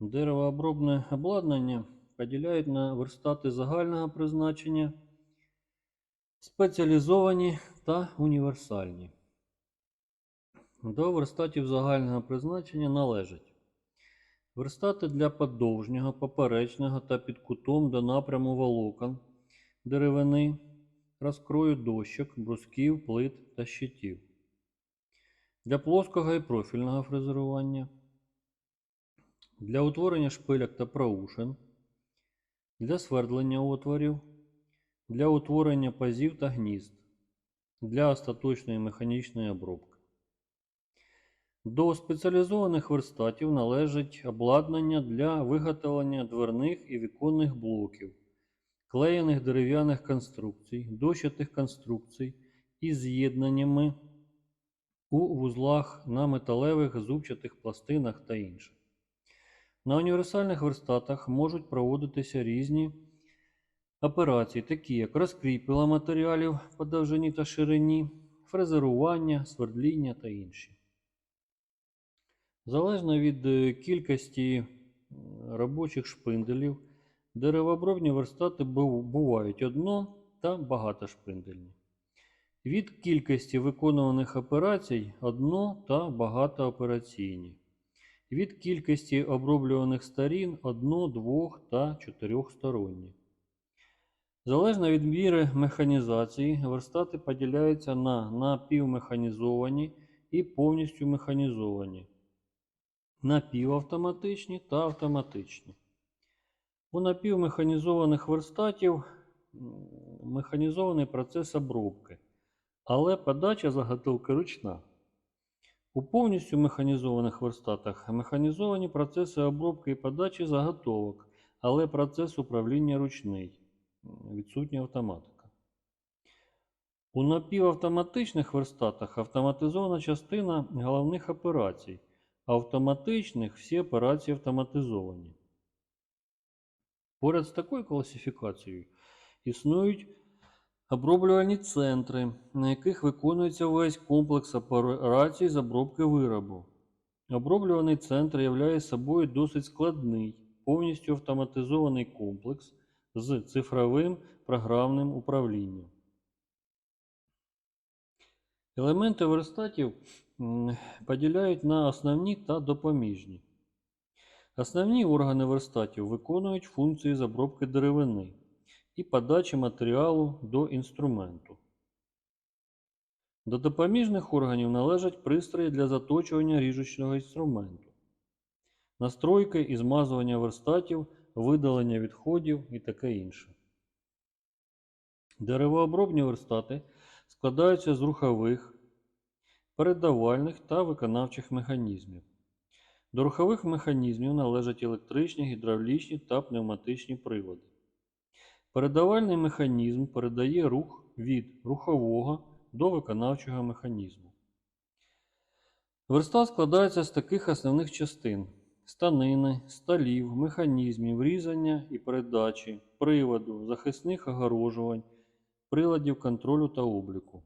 Деревообробне обладнання поділяють на верстати загального призначення, спеціалізовані та універсальні. До верстатів загального призначення належать верстати для подовжнього, поперечного та під кутом до напряму волокон, деревини, розкрою дощок, брусків, плит та щитів. Для плоского і профільного фрезерування, для утворення шпиляк та проушин, для свердлення отворів, для утворення пазів та гнізд, для остаточної механічної обробки. До спеціалізованих верстатів належить обладнання для виготовлення дверних і віконних блоків, клеєних дерев'яних конструкцій, дощатих конструкцій із з'єднаннями у вузлах на металевих зубчатих пластинах та інше. На універсальних верстатах можуть проводитися різні операції, такі як розкріпила матеріалів по довжині та ширині, фрезерування, свердління та інші. Залежно від е, кількості робочих шпинделів, деревообробні верстати бувають одно та багатошпиндельні. Від кількості виконуваних операцій одно та багатоопераційні. Від кількості оброблюваних сторін одно, двох та чотирьохсторонні. Залежно від міри механізації, верстати поділяються на напівмеханізовані і повністю механізовані, напівавтоматичні та автоматичні. У напівмеханізованих верстатів механізований процес обробки, але подача заготовки ручна. У повністю механізованих верстатах механізовані процеси обробки і подачі заготовок, але процес управління ручний, відсутня автоматика. У напівавтоматичних верстатах автоматизована частина головних операцій, а автоматичних всі операції автоматизовані. Поряд з такою класифікацією існують оброблювальні центри, на яких виконується весь комплекс операцій з обробки виробу. Оброблюваний центр являє собою досить складний, повністю автоматизований комплекс з цифровим програмним управлінням. Елементи верстатів поділяють на основні та допоміжні. Основні органи верстатів виконують функції з обробки деревини і подачі матеріалу до інструменту. До допоміжних органів належать пристрої для заточування ріжучого інструменту, настройки і змазування верстатів, видалення відходів і таке інше. Деревообробні верстати складаються з рухових, передавальних та виконавчих механізмів. До рухових механізмів належать електричні, гідравлічні та пневматичні приводи. Передавальний механізм передає рух від рухового до виконавчого механізму. Верстат складається з таких основних частин: станини, сталів, механізмів, різання і передачі, приводу, захисних огорожувань, приладів контролю та обліку.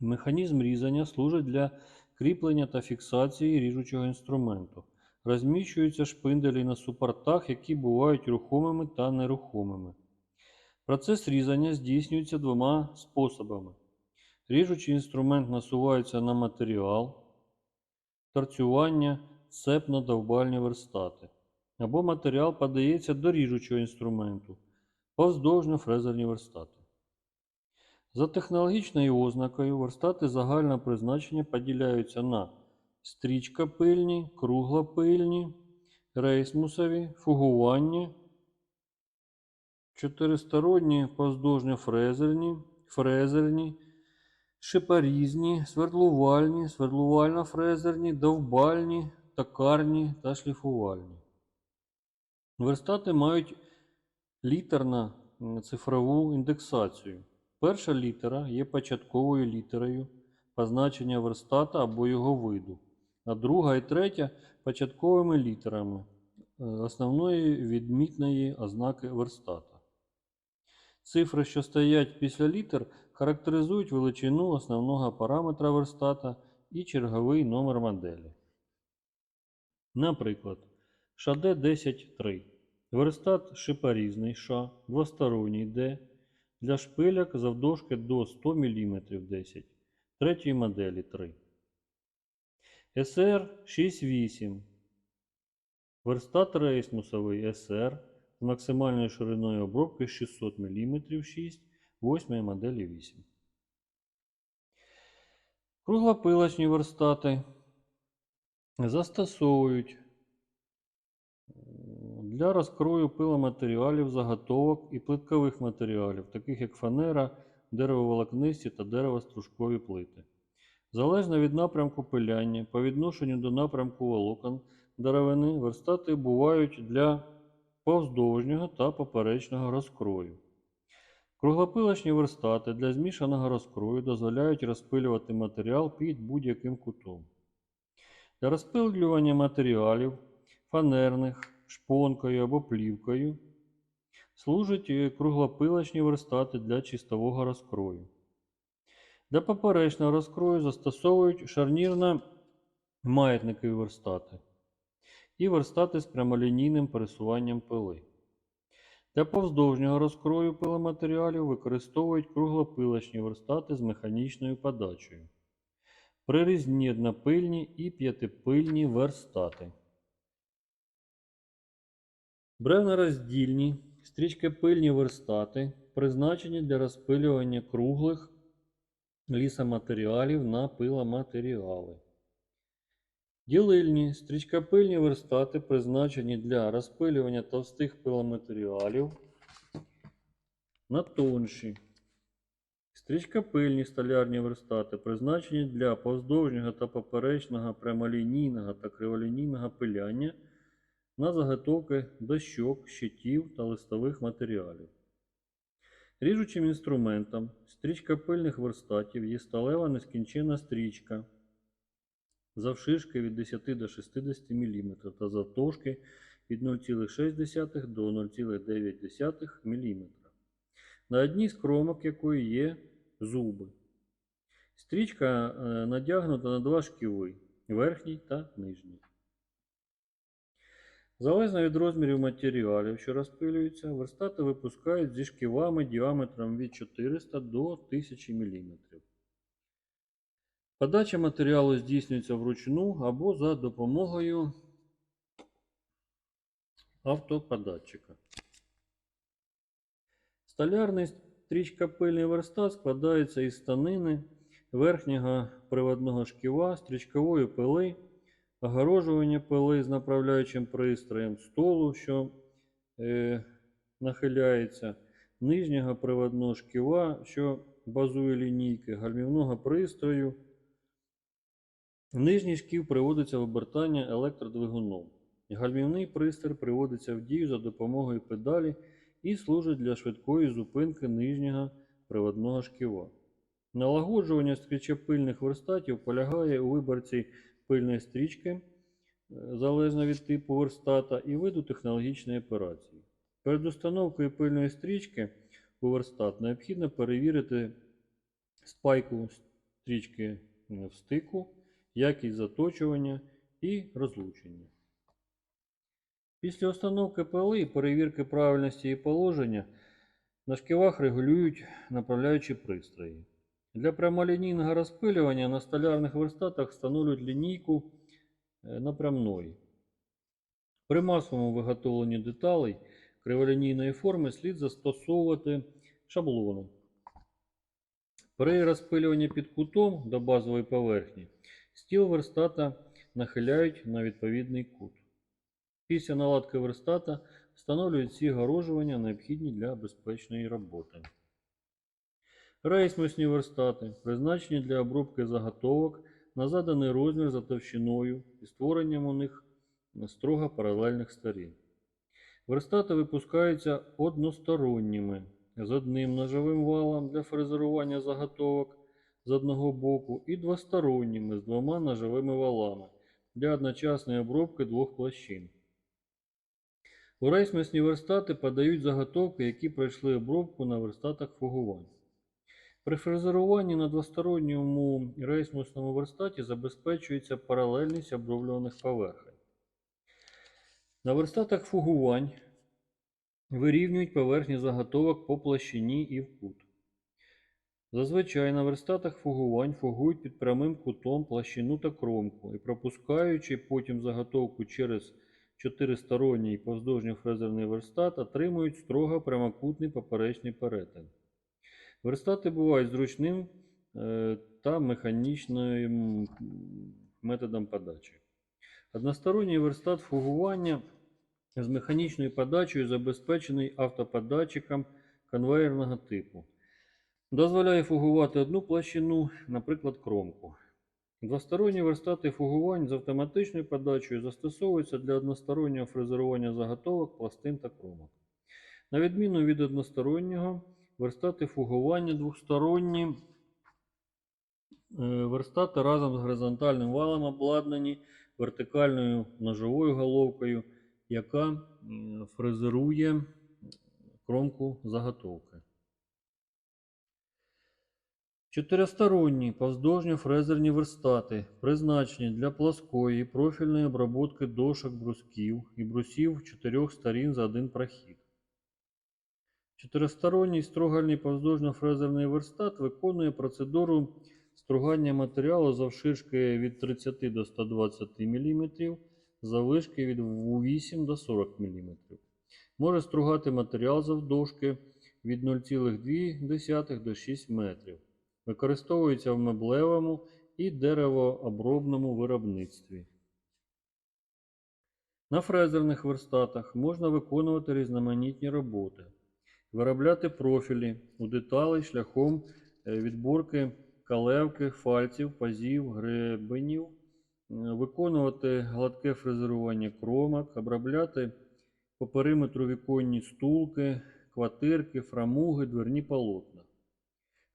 Механізм різання служить для кріплення та фіксації ріжучого інструменту. Розміщуються шпинделі на супортах, які бувають рухомими та нерухомими. Процес різання здійснюється двома способами. Ріжучий інструмент насувається на матеріал, торцювання, цепно-довбальні верстати. Або матеріал подається до ріжучого інструменту, повздовжньо-фрезерні верстати. За технологічною ознакою верстати загального призначення поділяються на стрічкопильні, круглопильні, рейсмусові, фугувальні, чотиристоронні повздовжньо-фрезерні, фрезерні, шипарізні, свердлувальні, свердлувально-фрезерні, довбальні, токарні та шліфувальні. Верстати мають літерна цифрову індексацію. Перша літера є початковою літерою позначення верстата або його виду, а друга і третя початковими літерами е, основної відмітної ознаки верстата. Цифри, що стоять після літер, характеризують величину основного параметра верстата і черговий номер моделі. Наприклад, ШАД 103. Верстат шипорізний ша, двосторонній Д для шпиляк завдовжки до 100 мм 10, третьої моделі 3. СР 68. Верстат рейсмусовий СР з максимальною шириною обробки 600 мм 6, 8 моделі 8. Круглопилочні верстати застосовують для розкрою пиломатеріалів, заготовок і плиткових матеріалів, таких як фанера, деревоволокнисті та деревостружкові плити. Залежно від напрямку пиляння, по відношенню до напрямку волокон деревини, верстати бувають для повздовжнього та поперечного розкрою. Круглопилочні верстати для змішаного розкрою дозволяють розпилювати матеріал під будь-яким кутом. Для розпилювання матеріалів фанерних, шпонкою або плівкою служать е, круглопилочні верстати для чистового розкрою. Для поперечного розкрою застосовують шарнірно-маятникові верстати і верстати з прямолінійним пересуванням пили. Для повздовжнього розкрою пиломатеріалів використовують круглопилочні верстати з механічною подачею. Прирізні однопильні і п'ятипильні верстати. Бревнороздільні стрічкопильні верстати призначені для розпилювання круглих лісоматеріалів на пиломатеріали. Ділильні стрічкопильні верстати призначені для розпилювання товстих пиломатеріалів на тонші. Стрічкопильні столярні верстати призначені для повздовжнього та поперечного прямолінійного та криволінійного пиляння на заготовки дощок, щитів та листових матеріалів. Ріжучим інструментом стрічкопильних верстатів є сталева нескінченна стрічка завширшки від 10 до 60 мм та завтовшки від 0,6 до 0,9 мм, на одній з кромок якої є зуби. Стрічка е, надягнута на два шківи верхній та нижній. Залежно від розмірів матеріалів, що розпилюються, верстати випускають зі шківами діаметром від 400 до 1000 мм. Подача матеріалу здійснюється вручну або за допомогою автоподатчика. Столярний стрічкопильний верстат складається із станини, верхнього приводного шківа, стрічкової пили, огорожування пили з направляючим пристроєм, столу, що е, нахиляється, нижнього приводного шківа, що базує лінійки, гальмівного пристрою. Нижній шків приводиться в обертання електродвигуном. Гальмівний пристрій приводиться в дію за допомогою педалі і служить для швидкої зупинки нижнього приводного шківа. Налагоджування стрічопильних верстатів полягає у виборці пильної стрічки, е, залежно від типу верстата, і виду технологічної операції. Перед установкою пильної стрічки у верстат необхідно перевірити спайку стрічки в стику якість заточування і розлучення. Після установки пили і перевірки правильності і положення на шківах регулюють направляючі пристрої. Для прямолінійного розпилювання на столярних верстатах встановлюють лінійку е, напрямної. При масовому виготовленні деталей криволінійної форми слід застосовувати шаблони. При розпилюванні під кутом до базової поверхні Стіл верстата нахиляють на відповідний кут. Після наладки верстата встановлюють всі огорожування, необхідні для безпечної роботи. Рейсмусні верстати призначені для обробки заготовок на заданий розмір за товщиною і створенням у них строго паралельних сторін. Верстати випускаються односторонніми з одним ножовим валом для фрезерування заготовок з одного боку і двосторонніми з двома ножовими валами для одночасної обробки двох площин. У рейсмесні верстати подають заготовки, які пройшли обробку на верстатах фугувань. При фрезеруванні на двосторонньому рейсмусному верстаті забезпечується паралельність оброблюваних поверхень. На верстатах фугувань вирівнюють поверхні заготовок по площині і в кут. Зазвичай на верстатах фугувань фугують під прямим кутом площину та кромку і пропускаючи потім заготовку через чотиристоронній повздовжньо-фрезерний верстат, отримують строго прямокутний поперечний перетин. Верстати бувають зручним е, та механічним методом подачі. Односторонній верстат фугування з механічною подачею забезпечений автоподатчиком конвейерного типу. Дозволяє фугувати одну площину, наприклад, кромку. Двосторонні верстати фугувань з автоматичною подачею застосовуються для одностороннього фрезерування заготовок, пластин та кромок. На відміну від одностороннього, верстати фугування двосторонні е, верстати разом з горизонтальним валом обладнані вертикальною ножовою головкою, яка фрезерує кромку заготовки. Чотиристоронні повздовжньо-фрезерні верстати призначені для плоскої і профільної обробки дошок брусків і брусів чотирьох сторін за один прохід. Чотиристоронній строгальний повздовжньо-фрезерний верстат виконує процедуру стругання матеріалу завширшки від 30 до 120 мм, заввишки від 8 до 40 мм. Може стругати матеріал завдовжки від 0,2 до 6 метрів. Використовується в меблевому і деревообробному виробництві. На фрезерних верстатах можна виконувати різноманітні роботи, виробляти профілі у деталей шляхом е, відборки калевки, фальців, пазів, гребенів, виконувати гладке фрезерування кромок, обробляти по периметру віконні стулки, квартирки, фрамуги, дверні полотна.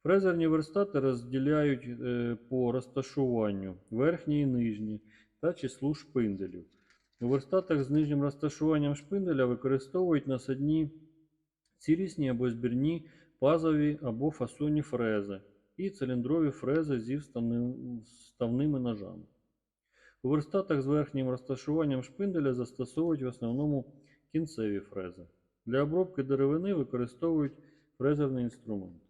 Фрезерні верстати розділяють е, по розташуванню верхні і нижні та числу шпинделів. У верстатах з нижнім розташуванням шпинделя використовують насадні цілісні або збірні пазові або фасонні фрези і циліндрові фрези зі вставними ножами. У верстатах з верхнім розташуванням шпинделя застосовують в основному кінцеві фрези. Для обробки деревини використовують фрезерний інструмент.